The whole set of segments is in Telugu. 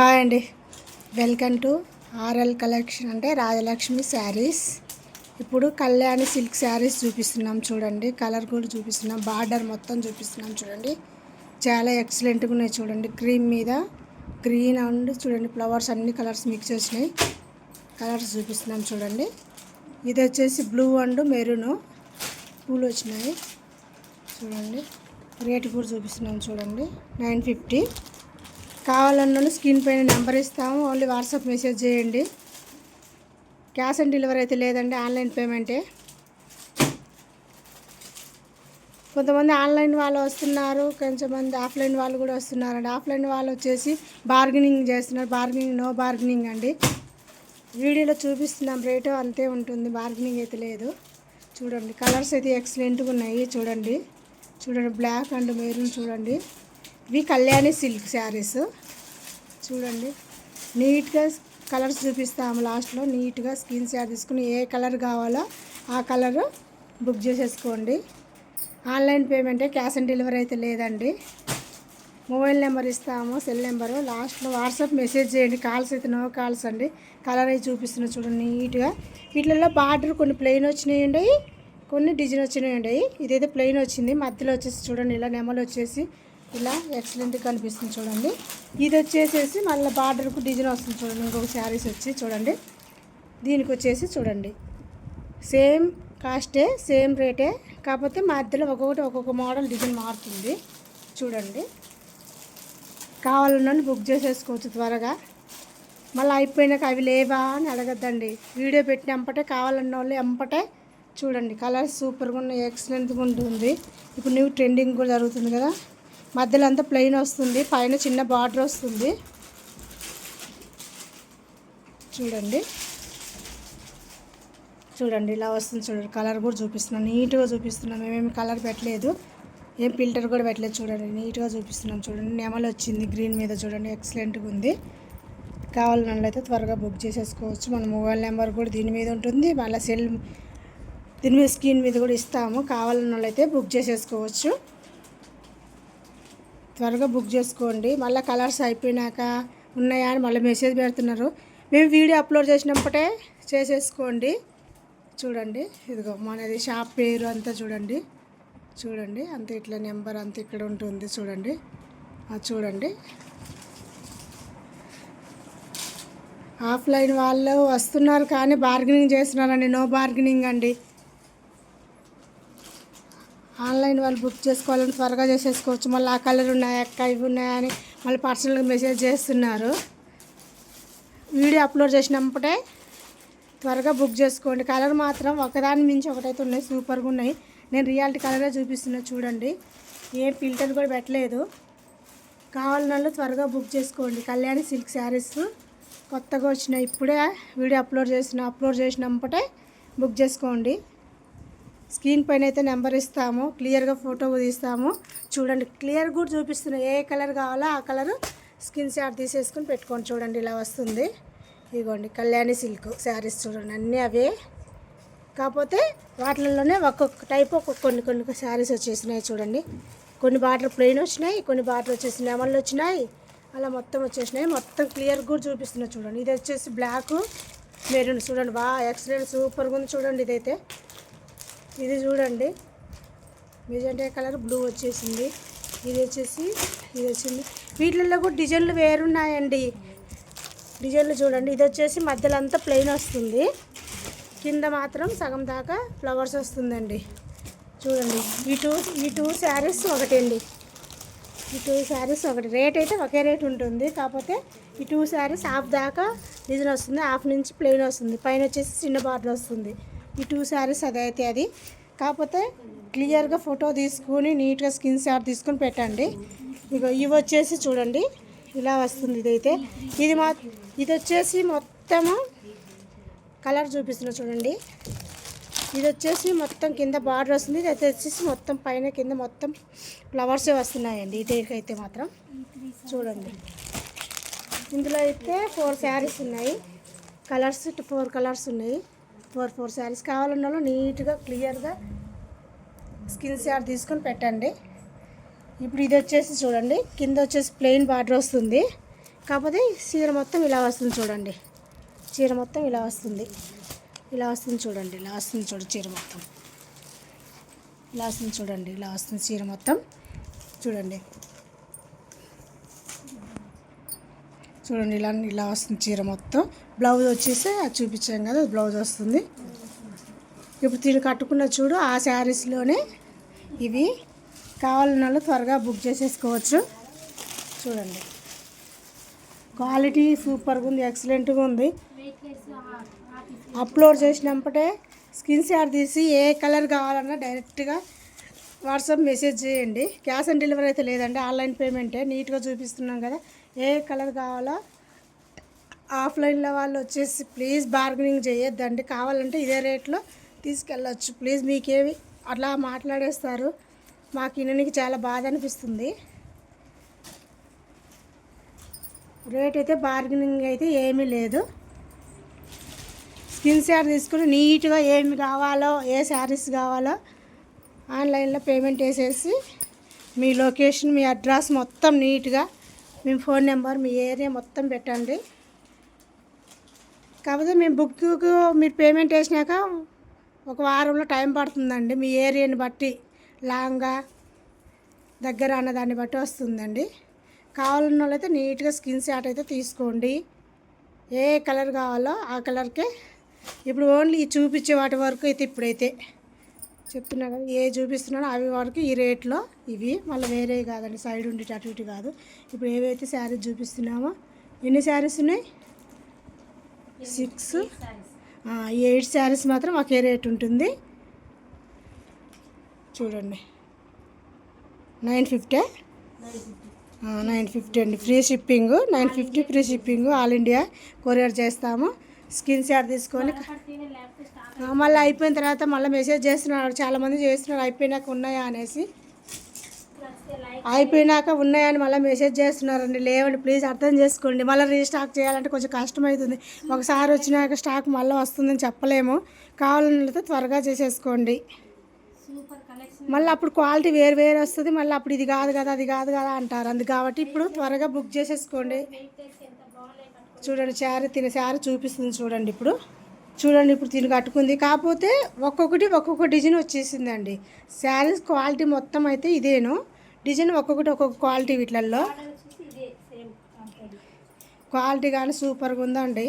హాయ్ అండి. వెల్కమ్ టు ఆర్ఎల్ కలెక్షన్ అంటే రాజలక్ష్మి శారీస్. ఇప్పుడు కళ్యాణి సిల్క్ శారీస్ చూపిస్తున్నాం చూడండి. కలర్ కూడా చూపిస్తున్నాం. బార్డర్ మొత్తం చూపిస్తున్నాం చూడండి. చాలా ఎక్సలెంట్గా ఉన్నాయి చూడండి. క్రీమ్ మీద గ్రీన్ అండ్ చూడండి ఫ్లవర్స్ అన్ని కలర్స్ మిక్స్ వచ్చినాయి కలర్స్ చూపిస్తున్నాం చూడండి. ఇది వచ్చేసి బ్లూ అండ్ మెరూన్ పూలు వచ్చినాయి. చూడండి. రేట్ కూడా చూపిస్తున్నాం చూడండి. Nine fifty. కావాలన్నోళ్ళు స్క్రీన్ పైన నెంబర్ ఇస్తాము. ఓన్లీ వాట్సాప్ మెసేజ్ చేయండి. క్యాష్ ఆన్ డెలివరీ అయితే లేదండి ఆన్లైన్ పేమెంటే. కొంతమంది ఆన్లైన్ వాళ్ళు వస్తున్నారు కొంతమంది ఆఫ్లైన్ వాళ్ళు కూడా వస్తున్నారండి. ఆఫ్లైన్ వాళ్ళు వచ్చేసి బార్గెనింగ్ చేస్తున్నారు. బార్గెనింగ్ నో బార్గెనింగ్ అండి. వీడియోలో చూపిస్తున్నాం రేటు అంతే ఉంటుంది బార్గెనింగ్ అయితే లేదు. చూడండి కలర్స్ అయితే ఎక్సలెంట్గా ఉన్నాయి చూడండి. చూడండి బ్లాక్ అండ్ మెరూన్ చూడండి. ఇవి కళ్యాణి సిల్క్ శారీస్. చూడండి. నీట్గా కలర్స్ చూపిస్తాము లాస్ట్లో. నీట్గా స్కిన్ శారీ తీసుకుని ఏ కలర్ కావాలో ఆ కలర్ బుక్ చేసేసుకోండి. ఆన్లైన్ పేమెంటే క్యాష్ ఆన్ డెలివరీ అయితే లేదండి. మొబైల్ నెంబర్ ఇస్తాము సెల్ నెంబరు. లాస్ట్లో వాట్సాప్ మెసేజ్ చేయండి. కాల్స్ అయితే నో కాల్స్ అండి. కలర్ అయితే చూపిస్తున్నా చూడండి నీట్గా. వీటిల్లో బార్డర్ కొన్ని ప్లెయిన్ వచ్చినాయి కొన్ని డిజైన్ వచ్చినాయి ఇదైతే ప్లెయిన్ వచ్చింది. మధ్యలో వచ్చేసి చూడండి ఇలా నెమలు వచ్చేసి ఇలా ఎక్సలెంట్గా కనిపిస్తుంది చూడండి. ఇది వచ్చేసేసి మళ్ళీ బార్డర్కు డిజైన్ వస్తుంది చూడండి. ఇంకొక శారీస్ వచ్చి చూడండి. దీనికి వచ్చేసి చూడండి. సేమ్ కాస్టే సేమ్ రేటే కాకపోతే మధ్యలో ఒక్కొక్కటి ఒక్కొక్క మోడల్ డిజైన్ మారుతుంది. చూడండి. కావాలన్నా బుక్ చేసేసుకోవచ్చు త్వరగా. మళ్ళీ అయిపోయినాక అవి లేవా అని అడగద్దండి. వీడియో పెట్టిన ఎంపటే కావాలన్న వాళ్ళు ఎంపటే చూడండి. కలర్ సూపర్గా ఉన్నాయి ఎక్సలెంట్గా ఉంటుంది. ఇప్పుడు న్యూ ట్రెండింగ్ కూడా జరుగుతుంది కదా. మధ్యలో అంతా ప్లెయిన్ వస్తుంది పైన చిన్న బార్డర్ వస్తుంది. చూడండి. చూడండి ఇలా వస్తుంది చూడండి. కలర్ కూడా చూపిస్తున్నాను. నీట్గా చూపిస్తున్నాం మేమేమి కలర్ పెట్టలేదు. ఏం ఫిల్టర్ కూడా పెట్టలేదు చూడండి. నీట్గా చూపిస్తున్నాం చూడండి. నెమలు వచ్చింది గ్రీన్ మీద చూడండి. ఎక్సలెంట్గా ఉంది. కావాలన్న అయితే త్వరగా బుక్ చేసేసుకోవచ్చు. మన మొబైల్ నెంబర్ కూడా దీని మీద ఉంటుంది. మళ్ళీ సెల్ దీని మీద స్క్రీన్ మీద కూడా ఇస్తాము. కావాలన్న అయితే బుక్ చేసేసుకోవచ్చు. త్వరగా బుక్ చేసుకోండి. మళ్ళీ కలర్స్ అయిపోయినాక ఉన్నాయా అని మళ్ళీ మెసేజ్ పెడుతున్నారు. మేము వీడియో అప్లోడ్ చేసినప్పుడే చేసేసుకోండి. చూడండి ఇదిగో మనది షాప్ పేరు అంతా చూడండి. చూడండి అంత ఇట్లా నెంబర్ అంత ఇక్కడ ఉంటుంది చూడండి. అది చూడండి. ఆఫ్లైన్ వాళ్ళు వస్తున్నారు కానీ బార్గెనింగ్ చేస్తున్నారండి. నో బార్గెనింగ్ అండి. ఆన్లైన్ వాళ్ళు బుక్ చేసుకోవాలని త్వరగా చేసేసుకోవచ్చు. మళ్ళీ ఆ కలర్ ఉన్నాయా అక్క ఇవి ఉన్నాయా అని మళ్ళీ పర్సనల్గా మెసేజ్ చేస్తున్నారు. వీడియో అప్లోడ్ చేసినప్పుడే త్వరగా బుక్ చేసుకోండి. కలర్ మాత్రం ఒకదాని మించి ఒకటైతే ఉన్నాయి సూపర్గా ఉన్నాయి. నేను రియాలిటీ కలరే చూపిస్తున్నా చూడండి. ఏం ఫిల్టర్ కూడా పెట్టలేదు. కావాలన్నా త్వరగా బుక్ చేసుకోండి. కళ్యాణి సిల్క్ శారీస్ కొత్తగా వచ్చినాయి. ఇప్పుడే వీడియో అప్లోడ్ చేసిన అప్లోడ్ చేసినప్పుడే బుక్ చేసుకోండి. స్క్రీన్ పైన అయితే నెంబర్ ఇస్తాము. క్లియర్గా ఫోటో తీస్తాము. చూడండి క్లియర్ కూడా చూపిస్తున్నాయి ఏ కలర్ కావాలో ఆ కలర్ స్కిన్ షాట్ తీసేసుకొని పెట్టుకోండి. చూడండి ఇలా వస్తుంది. ఇదిగోండి కళ్యాణి సిల్క్ శారీస్ చూడండి అన్నీ అవే. కాకపోతే వాటిల్లోనే ఒక్కొక్క టైప్ ఒక్కొక్క కొన్ని కొన్ని శారీస్ వచ్చేసినాయి చూడండి. కొన్ని బాటలు ప్లెయిన్ వచ్చినాయి కొన్ని బాటలు వచ్చేసి నెమళ్ళు వచ్చినాయి. అలా మొత్తం వచ్చేసినాయి. మొత్తం క్లియర్ కూడా చూపిస్తున్నాయి చూడండి. ఇది వచ్చేసి బ్లాక్ మెరూన్ చూడండి. బాగా ఎక్సలెంట్ సూపర్గా ఉంది చూడండి ఇదైతే. ఇది చూడండి. మెజెంటా కలర్ బ్లూ వచ్చేసింది. ఇది వచ్చేసి ఇది వచ్చింది. వీటిల్లో కూడా డిజైన్లు వేరున్నాయండి. డిజైన్లు చూడండి. ఇది వచ్చేసి మధ్యలో అంతా ప్లెయిన్ వస్తుంది. కింద మాత్రం సగం దాకా ఫ్లవర్స్ వస్తుందండి. చూడండి. ఈ టూ ఈ టూ శారీస్ ఒకటండి. ఈ టూ శారీస్ ఒకటి. రేట్ అయితే ఒకే రేట్ ఉంటుంది. కాకపోతే ఈ టూ శారీస్ హాఫ్ దాకా డిజైన్ వస్తుంది. హాఫ్ నుంచి ప్లెయిన్ వస్తుంది. పైన వచ్చేసి చిన్న బాటిల్ వస్తుంది. ఈ టూ శారీస్ అదైతే అది. కాకపోతే క్లియర్గా ఫోటో తీసుకొని నీట్గా స్కిన్ షాట్ తీసుకొని పెట్టండి. ఇక ఇవి వచ్చేసి చూడండి. ఇలా వస్తుంది ఇదైతే. ఇది మా ఇది వచ్చేసి మొత్తము కలర్ చూపిస్తున్నా చూడండి. ఇది వచ్చేసి మొత్తం కింద బార్డర్ వస్తుంది. ఇది వచ్చేసి మొత్తం పైన కింద మొత్తం ఫ్లవర్సే వస్తున్నాయండి. ఇటేకి అయితే మాత్రం చూడండి. ఇందులో అయితే ఫోర్ శారీస్ ఉన్నాయి. కలర్స్ ఫోర్ కలర్స్ ఉన్నాయి. ఫోర్ ఫోర్ శారీస్ కావాలన్న వాళ్ళు నీట్గా క్లియర్గా స్కిన్ షాట్ తీసుకొని పెట్టండి. ఇప్పుడు ఇది వచ్చేసి చూడండి కింద వచ్చేసి ప్లెయిన్ బార్డర్ వస్తుంది. కాకపోతే చీర మొత్తం ఇలా వస్తుంది చూడండి. చీర మొత్తం ఇలా వస్తుంది. ఇలా వస్తుంది చూడండి ఇలా వస్తుంది చూడు చీర మొత్తం. ఇలా వస్తుంది చూడండి ఇలా వస్తుంది చీర మొత్తం. చూడండి. చూడండి ఇలా ఇలా వస్తుంది చీర మొత్తం. బ్లౌజ్ వచ్చేసి అది చూపించాం కదా బ్లౌజ్ వస్తుంది. ఇప్పుడు తిరిగి కట్టుకున్న చూడు ఆ శారీస్లోనే ఇవి కావాలన్న వాళ్ళు త్వరగా బుక్ చేసేసుకోవచ్చు. చూడండి. క్వాలిటీ సూపర్గా ఉంది ఎక్సలెంట్గా ఉంది. అప్లోడ్ చేసినప్పుడే స్కిన్ షాట్ తీసి ఏ కలర్ కావాలన్నా డైరెక్ట్గా వాట్సాప్ మెసేజ్ చేయండి. క్యాష్ ఆన్ డెలివరీ అయితే లేదండి ఆన్లైన్ పేమెంటే నీట్గా చూపిస్తున్నాం కదా. ఏ కలర్ కావాలో? ఆఫ్లైన్లో వాళ్ళు వచ్చేసి ప్లీజ్ బార్గెనింగ్ చేయొద్దండి. కావాలంటే ఇదే రేట్లో తీసుకెళ్ళచ్చు. ప్లీజ్ మీకేవి అట్లా మాట్లాడేస్తారు. మాకు ఇననికి చాలా బాధ అనిపిస్తుంది. రేట్ అయితే బార్గెనింగ్ అయితే ఏమీ లేదు. స్కిన్ శారీ తీసుకుని నీట్గా ఏమి కావాలో ఏ శారీస్ కావాలో ఆన్లైన్లో పేమెంట్ వేసేసి మీ లొకేషన్ మీ అడ్రస్ మొత్తం నీట్గా మీ ఫోన్ నెంబర్ మీ ఏరియా మొత్తం పెట్టండి. కాకపోతే మేము బుక్ మీరు పేమెంట్ వేసినాక ఒక వారంలో టైం పడుతుందండి. మీ ఏరియాని బట్టి లాంగా దగ్గర అన్న దాన్ని బట్టి వస్తుందండి. కావాలన్న వాళ్ళైతే నీట్గా స్కిన్ షాట్ అయితే తీసుకోండి. ఏ కలర్ కావాలో ఆ కలర్కే. ఇప్పుడు ఓన్లీ చూపించే వాటి వరకు అయితే ఇప్పుడైతే. చెప్తున్నా కదా ఏ చూపిస్తున్నానో అవి వరకు ఈ రేట్లో ఇవి. మళ్ళీ వేరే కాదండి సైడ్ ఉండి అటు ఇటు కాదు. ఇప్పుడు ఏవైతే శారీస్ చూపిస్తున్నామో ఎన్ని శారీస్ ఉన్నాయి? సిక్స్. ఎయిట్ శారీస్ మాత్రం ఒకే రేట్ ఉంటుంది. చూడండి. Nine fifty. నైన్ ఫిఫ్టీ అండి. Free shipping nine fifty free shipping. All India courier చేస్తాము. స్క్రీన్ షాట్ తీసుకొని మళ్ళీ అయిపోయిన తర్వాత మళ్ళీ మెసేజ్ చేస్తున్నారు చాలామంది చేస్తున్నారు అయిపోయినాక ఉన్నాయా అనేసి. అయిపోయినాక ఉన్నాయని మళ్ళీ మెసేజ్ చేస్తున్నారండి లేవండి ప్లీజ్ అర్థం చేసుకోండి. మళ్ళీ రీస్టాక్ చేయాలంటే కొంచెం కష్టమవుతుంది ఒకసారి వచ్చినాక స్టాక్ మళ్ళీ వస్తుందని చెప్పలేము. కావాలన్నట్లయితే త్వరగా చేసేసుకోండి. మళ్ళీ అప్పుడు క్వాలిటీ వేరు వేరు వస్తుంది మళ్ళీ అప్పుడు ఇది కాదు కదా అది కాదు కదా అంటారు. అందు కాబట్టి ఇప్పుడు త్వరగా బుక్ చేసేసుకోండి. చూడండి శారీ తినే శారీ చూపిస్తుంది చూడండి ఇప్పుడు. చూడండి ఇప్పుడు తిని కట్టుకుంది. కాకపోతే ఒక్కొక్కటి ఒక్కొక్క డిజైన్ వచ్చేసిందండి. శారీస్ క్వాలిటీ మొత్తం అయితే ఇదేను. డిజైన్ ఒక్కొక్కటి ఒక్కొక్క క్వాలిటీ వీటిలలో. క్వాలిటీ కానీ సూపర్గా ఉందండి.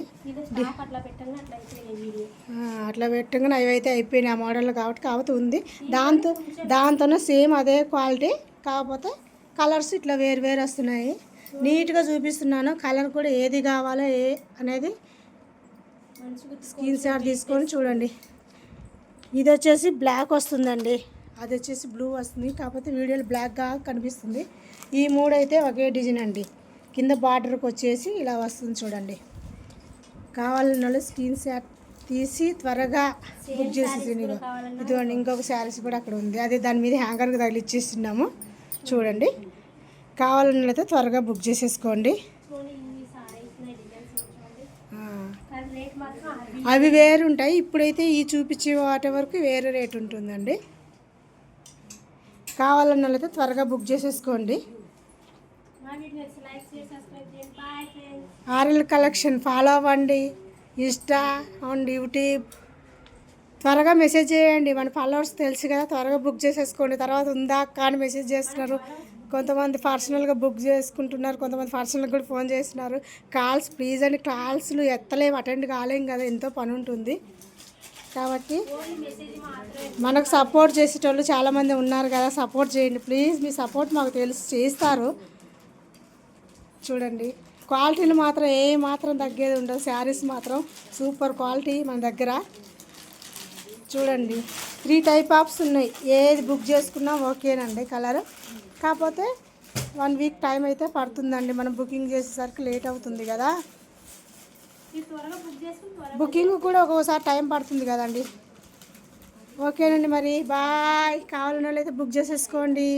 అట్లా పెట్టగానే అవి అయితే అయిపోయినాయి ఆ మోడల్ కాబట్టి కాకపోతే ఉంది. దాంతో దాంతోనే సేమ్ అదే క్వాలిటీ. కాకపోతే కలర్స్ ఇట్లా వేరు వేరు వస్తున్నాయి. నీట్గా చూపిస్తున్నాను. కలర్ కూడా ఏది కావాలో ఏ అనేది స్క్రీన్ షాట్ తీసుకొని చూడండి. ఇది వచ్చేసి బ్లాక్ వస్తుందండి. అది వచ్చేసి బ్లూ వస్తుంది. కాకపోతే వీడియోలో బ్లాక్గా కనిపిస్తుంది. ఈ మూడు అయితే ఒకే డిజైన్ అండి. కింద బార్డర్కి వచ్చేసి ఇలా వస్తుంది చూడండి. కావాలన్న వాళ్ళు స్క్రీన్ షాట్ తీసి త్వరగా బుక్ చేసేసి ఇదిగోండి ఇంకొక శారీస్ కూడా అక్కడ ఉంది. అదే దాని మీద హ్యాంగర్కి తగిలిచ్చేస్తున్నాము. చూడండి. కావాలన్న అయితే త్వరగా బుక్ చేసేసుకోండి. అవి వేరు ఉంటాయి. ఇప్పుడైతే ఈ చూపించే వాటి వరకు వేరే రేట్ ఉంటుందండి. కావాలన్న వాళ్ళైతే త్వరగా బుక్ చేసేసుకోండి. ఆర్ఎల్ కలెక్షన్ ఫాలో అవ్వండి. Insta and YouTube. త్వరగా మెసేజ్ చేయండి. మన ఫాలోవర్స్ తెలుసు కదా. త్వరగా బుక్ చేసేసుకోండి. తర్వాత ఉందా? కానీ మెసేజ్ చేస్తున్నారు. కొంతమంది పర్సనల్గా బుక్ చేసుకుంటున్నారు కొంతమంది పర్సనల్గా కూడా ఫోన్ చేస్తున్నారు. కాల్స్ ప్లీజ్ అని కాల్స్లు ఎత్తలేము అటెండ్ కాలేం కదా ఎంతో పని ఉంటుంది. కాబట్టి మనకు సపోర్ట్ చేసేటోళ్ళు చాలామంది ఉన్నారు కదా సపోర్ట్ చేయండి. ప్లీజ్ మీ సపోర్ట్ మాకు తెలుసు చేస్తారు. చూడండి క్వాలిటీలు మాత్రం ఏ మాత్రం తగ్గేది ఉండదు శారీస్ మాత్రం సూపర్ క్వాలిటీ మన దగ్గర. చూడండి త్రీ టైప్ ఆఫ్స్ ఉన్నాయి. ఏది బుక్ చేసుకున్నా ఓకేనండి కలర్ కాకపోతే వన్ వీక్ టైం అయితే పడుతుందండి. మనం బుకింగ్ చేసేసరికి లేట్ అవుతుంది కదా. బుకింగ్ కూడా ఒక్కోసారి టైం పడుతుంది కదండి. ఓకేనండి మరి. బాయ్. కావాలన్న వాళ్ళైతే బుక్ చేసేసుకోండి.